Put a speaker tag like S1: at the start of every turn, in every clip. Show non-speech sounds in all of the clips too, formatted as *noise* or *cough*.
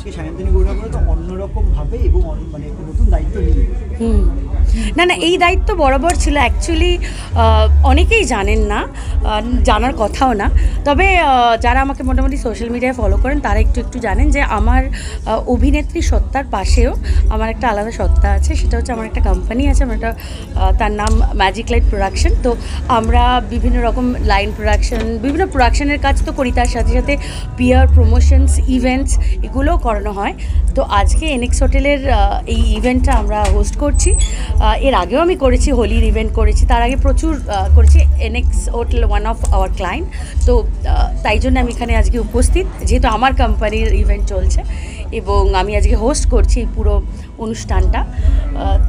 S1: আজকে সায়ন্তনী গৌরাঙ্গ তো অন্যরকম ভাবে এবং মানে নতুন দায়িত্ব নিয়ে।
S2: না না, এই দায়িত্ব বরাবর ছিল। অ্যাকচুয়ালি অনেকেই জানেন না জানার কথাও না। তবে যারা আমাকে মোটামুটি সোশ্যাল মিডিয়ায় ফলো করেন, তারা একটু একটু জানেন যে আমার অভিনেত্রী সত্তার পাশেও আমার একটা আলাদা সত্তা আছে। সেটা হচ্ছে আমার একটা কোম্পানি আছে, আমার একটা তার নাম ম্যাজিক লাইট প্রোডাকশন তো আমরা বিভিন্ন রকম লাইন প্রোডাকশন বিভিন্ন প্রোডাকশনের কাজ তো করি। তার সাথে সাথে পিয়ার প্রমোশনস ইভেন্টস এগুলোও করানো হয়। তো আজকে এনএক্স হোটেলের এই ইভেন্টটা আমরা হোস্ট করছি। এর আগেও আমি করেছি, হোলির ইভেন্ট করেছি। তার আগে প্রচুর করেছি NX hotel one of our client তো তাই জন্য আমি এখানে আজকে উপস্থিত। যেহেতু আমার কোম্পানির ইভেন্ট চলছে এবং আমি আজকে হোস্ট করছি এই পুরো অনুষ্ঠানটা।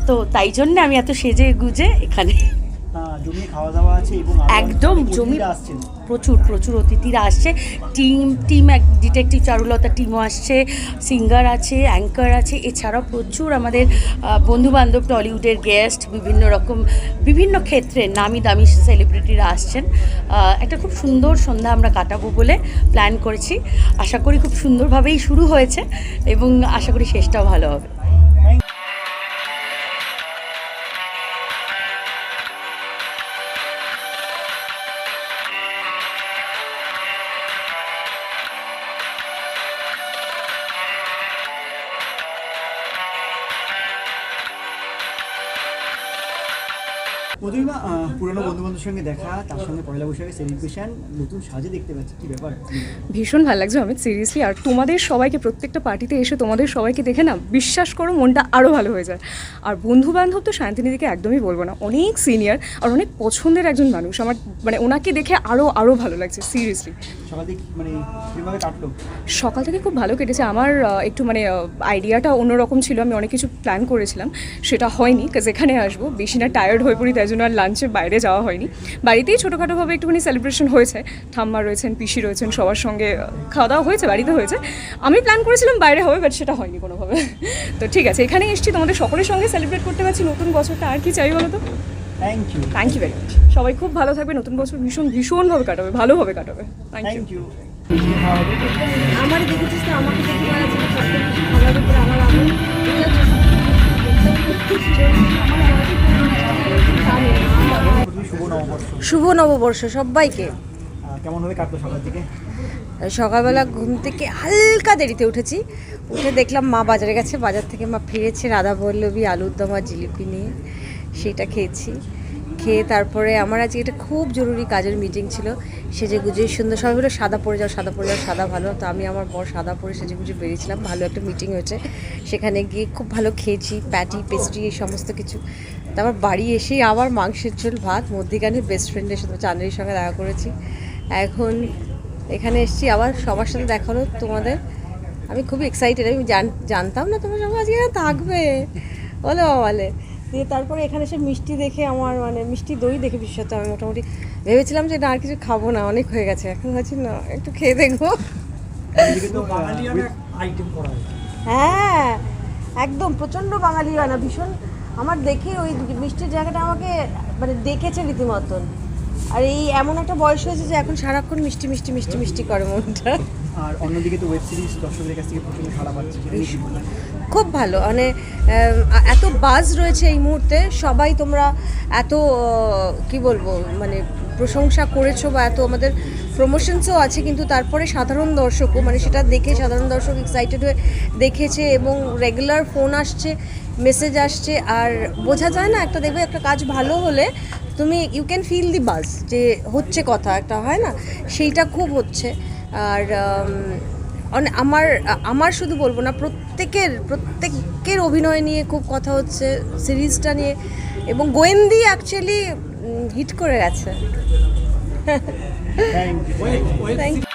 S2: তো তাই জন্য আমি এত সেজে গুজে এখানে
S1: জমিয়ে খাওয়া দাওয়া আছে এবং
S2: একদম জমি
S1: আসছেন।
S2: প্রচুর প্রচুর অতিথিরা আসছে। টিম টিম এক ডিটেকটিভ চারুলতা টিমও আসছে সিঙ্গার আছে অ্যাঙ্কার আছে এছাড়াও প্রচুর আমাদের বন্ধুবান্ধব টলিউডের গেস্ট বিভিন্ন রকম বিভিন্ন ক্ষেত্রে নামি দামি সেলিব্রিটিরা আসছেন। একটা খুব সুন্দর সন্ধ্যা আমরা কাটাবো বলে প্ল্যান করেছি। আশা করি খুব সুন্দরভাবেই শুরু হয়েছে এবং আশা করি শেষটাও ভালো হবে।
S1: মধুরিমা পুরনো বন্ধু সঙ্গে দেখা তার সঙ্গে পয়লা বৈশাখের সেলিব্রেশন নতুন সাজে দেখতে পাচ্ছি কি ব্যাপার?
S3: ভীষণ ভালো লাগছে অমিত সিরিয়াসলি আর তোমাদের সবাইকে প্রত্যেকটা পার্টিতে এসে তোমাদের সবাইকে দেখে না বিশ্বাস করো মনটা আরও ভালো হয়ে যায়। আর বন্ধু বান্ধব তো শান্তিনিদিকে একদমই বলব না অনেক সিনিয়র আর অনেক পছন্দের একজন মানুষ আমার মানে ওনাকে দেখে আরও আরও ভালো লাগছে সিরিয়াসলি
S1: সকাল থেকে মানে কাটলো?
S3: সকাল থেকে খুব ভালো কেটেছে আমার একটু মানে আইডিয়াটা অন্যরকম ছিল আমি অনেক কিছু প্ল্যান করেছিলাম সেটা হয়নি কাজ এখানে আসব বেশি না টায়ার্ড হয়ে পড়ি তাই জন্য আর লাঞ্চে বাইরে যাওয়া হয়নি। বাড়িতেই ছোটোখাটোভাবে একটুখানি সেলিব্রেশন হয়েছে। ঠাম্মা রয়েছেন পিসি রয়েছেন সবার সঙ্গে খাওয়া দাওয়া হয়েছে বাড়িতে হয়েছে। আমি প্ল্যান করেছিলাম বাইরে হবে বাট সেটা হয়নি কোনোভাবে। *laughs* তো ঠিক আছে এখানে এসেছি তোমাদের সকলের সঙ্গে সেলিব্রেট করতে পারছি। নতুন বছরটা আর কি চাই বলো তো?
S1: Thank you
S3: thank you very much সবাই খুব ভালো থাকবে নতুন বছর ভীষণ ভীষণভাবে কাটাবে ভালোভাবে কাটাবে। থ্যাংক ইউ
S4: আমার দেখেছিস তো আমাকে দেখে মারা ছিল খাবার উপরে আমার আগুন
S1: প্রথমে শুভ নববর্ষ
S4: সবাইকে।
S1: কেমনভাবে কাটলো সকাল থেকে?
S4: সকালবেলা ঘুম থেকে হালকা দেরিতে উঠেছি। উঠে দেখলাম মা বাজারে গেছে। বাজার থেকে মা ফিরেছে রাধা পল্লবী আলুর দম আর জিলিপি নিয়ে। সেটা খেয়েছি। খেয়ে তারপরে আমার আজকে একটা খুব জরুরি কাজের মিটিং ছিল। সেজে গুজে সুন্দর সবাই বলে সাদা পরে যাও সাদা পরে যাও সাদা ভালো। তো আমি আমার বর সাদা পরে সেজে গুজে বেরিয়েছিলাম। ভালো একটা মিটিং হয়েছে। সেখানে গিয়ে খুব ভালো খেয়েছি প্যাটি পেস্ট্রি এই সমস্ত কিছু। তারপর বাড়ি এসেই আবার মাংসের ঝোল ভাত মধ্যিখানে বেস্ট ফ্রেন্ডের সাথে চান্দের সঙ্গে দেখা করেছি। এখন এখানে এসেছি আবার সবার সাথে দেখা হলো তোমাদের। আমি খুব এক্সাইটেড আমি জান- জানতাম না তোমার সবাই আজকে থাকবে। বলো বলে। দিয়ে তারপরে এখানে এসে মিষ্টি দেখে আমার মানে মিষ্টি দই দেখে বিশেষত আমি মোটামুটি ভেবেছিলাম যে না আর কিছু খাব না অনেক হয়ে গেছে। এখন ভাবছি না একটু খেয়ে দেখব।
S1: হয়
S4: হ্যাঁ একদম প্রচণ্ড বাঙালি হয় না ভীষণ আমার দেখে ওই মিষ্টির জায়গাটা আমাকে মানে দেখেছে রীতিমতন। আর এই এমন একটা বয়স হয়েছে যে এখন সারাক্ষণ মিষ্টি মিষ্টি মিষ্টি মিষ্টি করে মনটা।
S1: আর অন্যদিকে তো ওয়েব সিরিজ দর্শকদের কাছ থেকে প্রচুর সাড়া পাচ্ছে?
S4: খুব ভালো। মানে এত বাজ রয়েছে এই মুহূর্তে সবাই তোমরা এত কি বলব মানে প্রশংসা করেছ বা এত আমাদের প্রমোশনসও আছে কিন্তু তারপরে সাধারণ দর্শকও মানে সেটা দেখে সাধারণ দর্শক এক্সাইটেড হয়ে দেখেছে এবং রেগুলার ফোন আসছে। মেসেজ আসছে আর বোঝা যায় না একটা দেখবে একটা কাজ ভালো হলে তুমি you can feel the buzz যে হচ্ছে কথা একটা হয় না? সেইটা খুব হচ্ছে। আর আমার আমার শুধু বলব না প্রত্যেকের প্রত্যেকের অভিনয় নিয়ে খুব কথা হচ্ছে সিরিজটা নিয়ে এবং গোয়েন্দি অ্যাকচুয়ালি হিট করে গেছে।
S1: থ্যাংক ইউ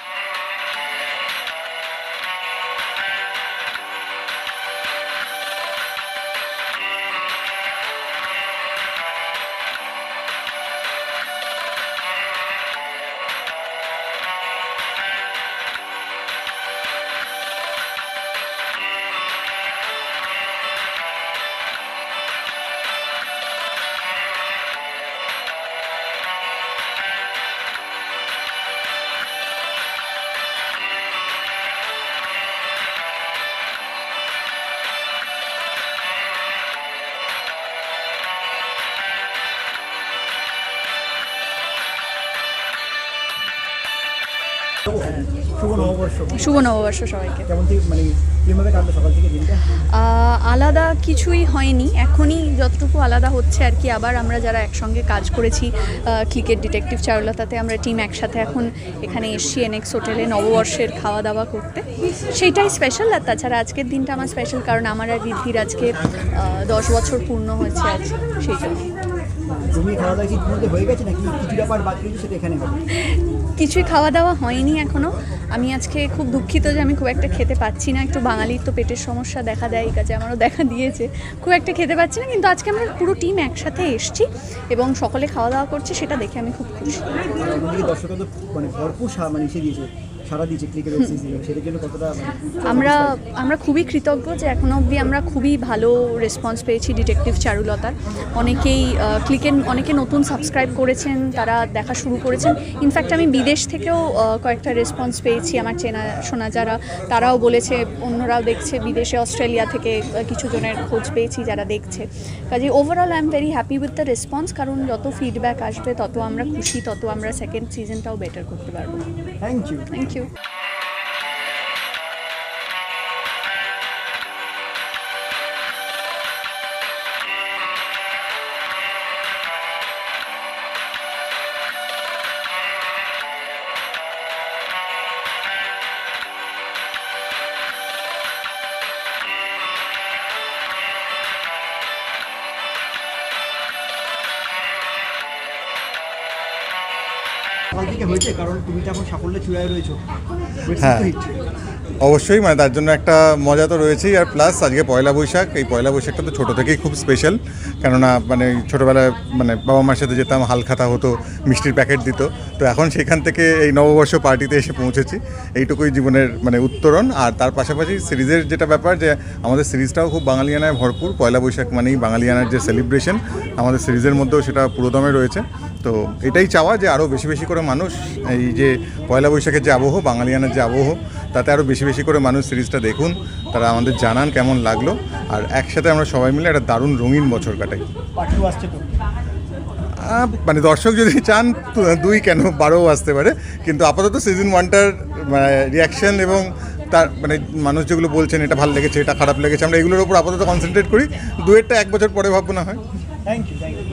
S1: শুভ নববর্ষ
S5: সবাইকে।
S1: মানে
S5: আলাদা কিছুই হয়নি। এখনই যতটুকু আলাদা হচ্ছে আর কি আবার আমরা যারা একসঙ্গে কাজ করেছি ক্রিকেট ডিটেকটিভ চারুলতাতে আমরা টিম একসাথে এখন এখানে এসছি এনএক্স হোটেলে নববর্ষের খাওয়া দাওয়া করতে। সেইটাই স্পেশাল আর তাছাড়া আজকের দিনটা আমার স্পেশাল কারণ আমার আর রিদ্ধির আজকে দশ বছর পূর্ণ হয়েছে আজ সেই জন্য।
S1: তুমি খাওয়া দাওয়া কি হয়ে গেছে নাকি? কিছু ব্যাপার বাকি সেটা এখানে হবে।
S5: কিছুই খাওয়া দাওয়া হয়নি এখনও আমি আজকে খুব দুঃখিত যে আমি খুব একটা খেতে পাচ্ছি না। একটু বাঙালির তো পেটের সমস্যা দেখা দেয়, এই কাজে আমারও দেখা দিয়েছে। খুব একটা খেতে পাচ্ছি না, কিন্তু আজকে আমরা পুরো টিম একসাথে এসছি এবং সকলে খাওয়া দাওয়া করছে, সেটা দেখে আমি খুব খুশি।
S1: সারা দিয়েছে ক্রিকেট সেটার জন্য কতটা মানে
S5: আমরা আমরা খুবই কৃতজ্ঞ যে এখনও অবধি আমরা খুবই ভালো রেসপন্স পেয়েছি ডিটেকটিভ চারুলতার। অনেকেই ক্লিকেন অনেকে নতুন সাবস্ক্রাইব করেছেন তারা দেখা শুরু করেছেন। ইনফ্যাক্ট আমি বিদেশ থেকেও কয়েকটা রেসপন্স পেয়েছি আমার চেনা শোনা যারা তারাও বলেছে অন্যরাও দেখছে বিদেশে অস্ট্রেলিয়া থেকে কিছু জনের খোঁজ পেয়েছি যারা দেখছে। কাজে overall I am very happy with the response কারণ যত ফিডব্যাক আসবে তত আমরা খুশি তত আমরা সেকেন্ড সিজনটাও বেটার করতে পারব।
S1: Thank you
S5: thank you you.
S1: সকাল থেকে হয়েছে কারণ তুমি তো এখন সাফল্যের চূড়ায় রয়েছো
S6: হ্যাঁ। অবশ্যই মানে তার জন্য একটা মজা তো রয়েছেই। আর প্লাস আজকে পয়লা বৈশাখ, এই পয়লা বৈশাখটা তো ছোটো থেকেই খুব স্পেশাল কেননা মানে ছোটোবেলায় মানে বাবা মার সাথে যেতাম হালখাতা হতো, মিষ্টির প্যাকেট দিত। তো এখন সেখান থেকে এই নববর্ষ পার্টিতে এসে পৌঁছেছি। এইটুকুই জীবনের মানে উত্তরণ। আর তার পাশাপাশি সিরিজের যেটা ব্যাপার, যে আমাদের সিরিজটাও খুব বাঙালিয়ানায় ভরপুর। পয়লা বৈশাখ মানেই বাঙালিয়ানার যে সেলিব্রেশন আমাদের সিরিজের মধ্যেও সেটা পুরোদমে রয়েছে। তো এটাই চাওয়া যে আরও বেশি বেশি করে মানুষ এই যে পয়লা বৈশাখের যে আবহ, বাঙালিয়ানার যে আবহ তাতে আরও বেশি বেশি করে মানুষ সিরিজটা দেখুন তারা আমাদের জানান কেমন লাগল আর একসাথে আমরা সবাই মিলে একটা দারুণ রঙিন বছর কাটাই। মানে দর্শক যদি চান দুই কেন বারোও আসতে পারে কিন্তু আপাতত সিজন ওয়ানটার রিয়াকশন এবং তার মানে মানুষ যেগুলো বলছেন এটা ভালো লেগেছে এটা খারাপ লেগেছে আমরা এগুলোর উপর আপাতত কনসেন্ট্রেট করি। দুয়েরটা এক বছর পরে ভাববো না হয়।
S1: Thank you